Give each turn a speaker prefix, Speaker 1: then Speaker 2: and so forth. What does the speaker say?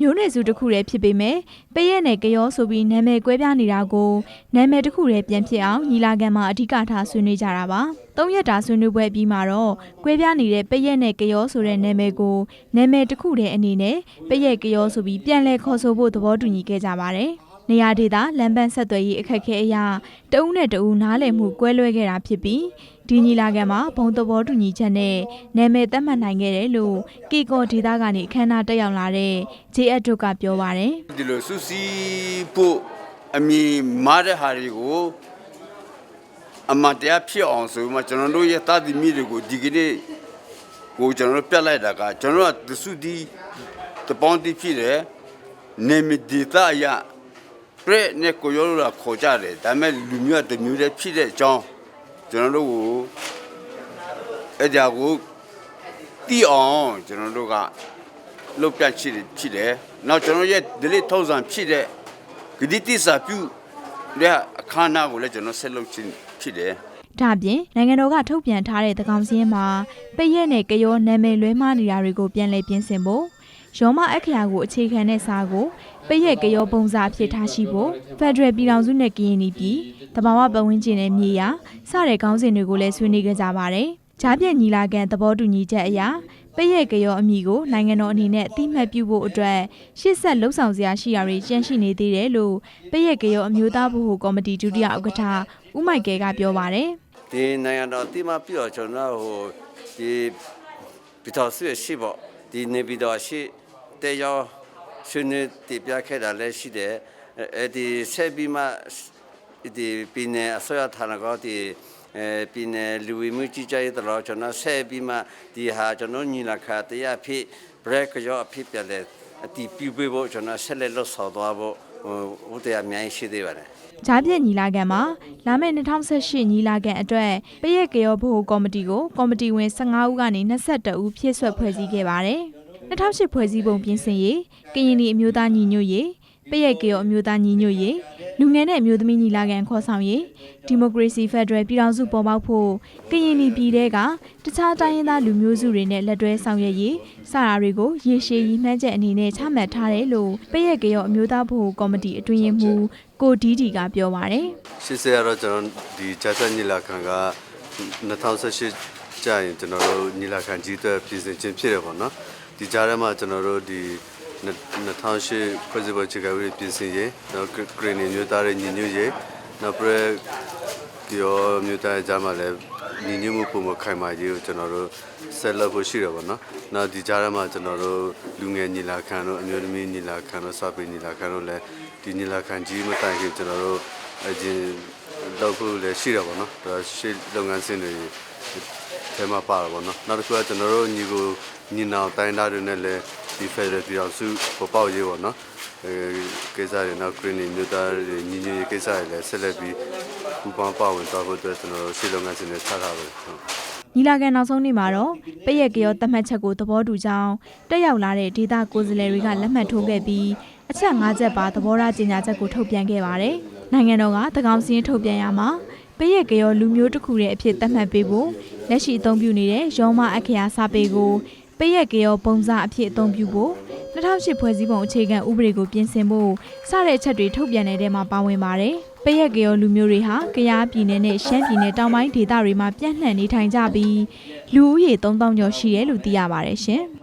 Speaker 1: မျိုးနွယ်စုတစ်ခုတည်းဖြစ်ပေမဲ့ပရက်နယ်ကရောဆိုပြီးနာမည်ကွဲပြားနေတာကိုနာမည်တစ်ခုတည်းပြန်ဖြစ်အောင်ညီလာခံမှာအဓိကထားဆွေးနွေးကြတာပါ။သုံးရက်တာဆွေးနွေးပွဲပြီးမှာတော့ကွဲပြားနေတဲ့ပရက်နယ်ကရောဆိုတဲ့နာမည်ကိုနာမည်တစ်ခုတည်းအနေနဲ့ပရက်ကရောဆိုပြီးပြန်လည်ခေါ်ဆိုဖို့သဘောတူညီခဲ့ကြပါတယ်။ နေရာဒေသလမ်းပန်းဆက်သွယ်ရေးအခက်အခဲအရာတအုပ်နဲ့တအုပ်နားလည်မှုကွဲလွဲခဲ့တာဖြစ်ပြီးဒီညီလာခံမှာဘုံသဘောတူညီချက်နဲ့နာမည်သတ်မှတ်နိုင်ခဲ့တယ်လို့ကီကောဒေသကနေအခမ်းအနားတက်ရောက်လာတဲ့ဂျေအက်တို့ကပြောပါတယ်။
Speaker 2: ဒီလိုစူးစီးဖို့အမီမားတဲ့ဟာတွေကိုအမှန်တရားဖြစ်အောင်ဆိုပြီးမှကျွန်တော်တို့ရဲ့တာသီမိတွေကိုဒီကနေ့ကိုကျွန်တော်တို့ပြတ်လိုက်တာကကျွန်တော်တို့ကသစုဒီတပေါင်းတိဖြစ်တယ်နေမီဒီတာရ ပြည့်နဲ့ကိုရောလာခေါ်ကြတယ်ဒါပေမဲ့လူမျိုးကတစ်မျိုးတည်းဖြစ်တဲ့အကြောင်းကျွန်တော်တို့ကိုအဲ့ဒါကိုတီးအောင်ကျွန်တော်တို့ကလုတ်ပြတ်ချစ်တယ်ဖြစ်တယ်။နောက်ကျွန်တော်ရဲ့ delete ထောက်ဆံဖြစ်တဲ့ဂတိတိစာပြုတဲ့အခမ်းအနားကိုလည်းကျွန်တော်ဆက်လုပ်ခြင်းဖြစ်တယ်
Speaker 1: ဒါအပြင်နိုင်ငံတော်ကထုတ်ပြန်ထားတဲ့သကောင်စင်းမှာပရက်နဲ့ကရောနာမည်လွဲမှားနေတာတွေကိုပြန်လည်ပြင်ဆင်ဖို့ ရောမအခရာကိုအခြေခံတဲ့စာကိုပရက်ကရောပုံစံအဖြစ်ထားရှိဖို့ဖက်ဒရယ်ပြည်ထောင်စုနဲ့ကရင်ပြည်တဘာဝပတ်ဝန်းကျင်နဲ့မြေယာစတဲ့ခေါင်းစဉ်တွေကိုလည်းဆွေးနွေးခဲ့ကြပါတယ်။ဂျားပြက်ညီလာခံသဘောတူညီချက်အရပရက်ကရောအမိကိုနိုင်ငံတော်အနေနဲ့အတိမတ်ပြုဖို့အတွက်ရှေ့ဆက်လှုပ်ဆောင်စရာရှိရာတွေကြန့်ရှိနေသေးတယ်လို့ပရက်ကရောအမျိုးသားဗဟိုကော်မတီဒုတိယဥက္ကဋ္ဌဦးမိုက်ကဲကပြောပါတယ်
Speaker 3: ဒီနိုင်ငံတော်အတိမပြတော့ကျွန်တော်ဟိုဒီပြည်တော်စုရဲ့ရှိပေါ့ ဒီနေပြည်တော်ရှိတဲရောက်ရှင်နေတည်ပြခဲ့တာလည်းရှိတယ်အဲအဲဒီဆက်ပြီးမှဒီပြည်နယ်အစိုးရဌာနကဒီအဲပြည်နယ်လူဝင်မှုကြီးကြပ်ရေးတော်ကျွန်တော်ဆက်ပြီးမှဒီဟာကျွန်တော်ညီလာခံတရားဖြစ် break ရောအဖြစ်ပြလဲအတီးပြပေးဖို့ကျွန်တော်ဆက်လက်လှုပ်ဆောင်သွားဖို့ဟိုဥတရားအများကြီးရှိသေးပါတယ်
Speaker 1: ဂျားပြက်ညီလာခံမှာလာမယ့်2018ညီလာခံအတွက်ပရက်ကရောဗဟိုကော်မတီကိုကော်မတီဝင်15ဦးကနေ22ဦးဖြည့်ဆွတ်ဖွဲ့စည်းခဲ့ပါတယ်။2008ဖွဲ့စည်းပုံပြင်ဆင်ရေးကရင်ပြည်အမျိုးသားညီညွတ်ရေးပရက်ကရောအမျိုးသားညီညွတ်ရေး လူငယ်နဲ့အမျိုးသမီးညီလာခံခေါ်ဆောင်ရေးဒီမိုကရေစီဖက်ဒရယ်ပြည်ထောင်စုပေါ်ပေါက်ဖို့ကရင်ပြည်တဲကတခြားတိုင်းရင်းသားလူမျိုးစုတွေနဲ့လက်တွဲဆောင်ရွက်ရေးစတာတွေကိုရေရှည်ရည်မှန်းချက်အနေနဲ့ချမှတ်ထားတယ်လို့ပရက်ကရောအမျိုးသားဗဟိုကော်မတီအတွင်းရေးမှူးကိုဒီဒီကပြောပါတယ်။
Speaker 4: ရှစ်ဆယ်ကတော့ကျွန်တော်ဒီဂျာတက်ညီလာခံက2018ကျရင်ကျွန်တော်တို့ညီလာခံကြီးအတွက်ပြင်ဆင်ခြင်းဖြစ်တယ်ပေါ့နော်ဒီကြားထဲမှာကျွန်တော်တို့ဒီ 2008ဖွဲ့စည်းပုံအခြေခံဥပဒေပြင်ဆင်ရေးနောက် green မျိုးသားရဲ့ညီညွတ်ရေးနောက်ပြည့်ကျော်မျိုးသားရဲ့ကြားမှာလည်းညီညွတ်မှုပုံမခိုင်မာရေးကိုကျွန်တော်တို့ဆက်လုပ်ဖို့ရှိတယ်ပေါ့နော်နောက်ဒီကြားထဲမှာကျွန်တော်တို့လူငယ်ညီလာခံတို့အမျိုးသမီးညီလာခံတို့စာပေညီလာခံတို့လည်းဒီညီလာခံကြီးမတိုင်ခင်ကျွန်တော်တို့အရင်လုပ်ဖို့လည်းရှိတယ်ပေါ့နော်ဒါရှေ့လုပ်ငန်းစဉ်တွေထဲမှာပါတာပေါ့နော်နောက်တစ်ခုကကျွန်တော်တို့ညီကိုညီနောင်တိုင်းသားတွေနဲ့လည်း ဒီ Federal ပြည်အောင်စုပေါ်ပေါက်ရေးပေါ့နော်အဲကိစ္စတွေနောက် green မျိုးသားတွေညီညွတ်ရေးကိစ္စတွေလည်းဆက်လက်ပြီးပူးပေါင်းပါဝင်သွားဖို့အတွက်ကျွန်တော်တို့ရှေ့လုပ်ငန်းစဉ်တွေထားထားပါတယ်ဟုတ်
Speaker 1: ညီလာခံနောက်ဆုံးနေ့မှာတော့ပရက်ကရောသတ်မှတ်ချက်ကိုသဘောတူကြောင်းတက်ရောက်လာတဲ့ဒေသကိုယ်စားလှယ်တွေကလက်မှတ်ထိုးခဲ့ပြီးအချက်၅ချက်ပါသဘောထားကြေညာချက်ကိုထုတ်ပြန်ခဲ့ပါတယ်။နိုင်ငံတော်ကတကောင်စင်းထုတ်ပြန်ရမှာပရက်ကရောလူမျိုးတစ်ခုရဲ့အဖြစ်သတ်မှတ်ပေးဖို့လက်ရှိအသုံးပြုနေတဲ့ရောမအခရာစာပေကို ပရက်ကရောပုံစံအဖြစ်အသုံးပြုဖို့2008ဖွဲ့စည်းပုံအခြေခံဥပဒေကိုပြင်ဆင်ဖို့စတဲ့အချက်တွေထုတ်ပြန်တဲ့ထဲမှာပါဝင်ပါတယ်။ပရက်ကရောလူမျိုးတွေဟာကယားပြည်နယ်နဲ့ရှမ်းပြည်နယ်တောင်ပိုင်းဒေသတွေမှာပြန့်နှံ့နေထိုင်ကြပြီးလူဦးရေ3000ကျော်ရှိတယ်လို့သိရပါတယ်ရှင်။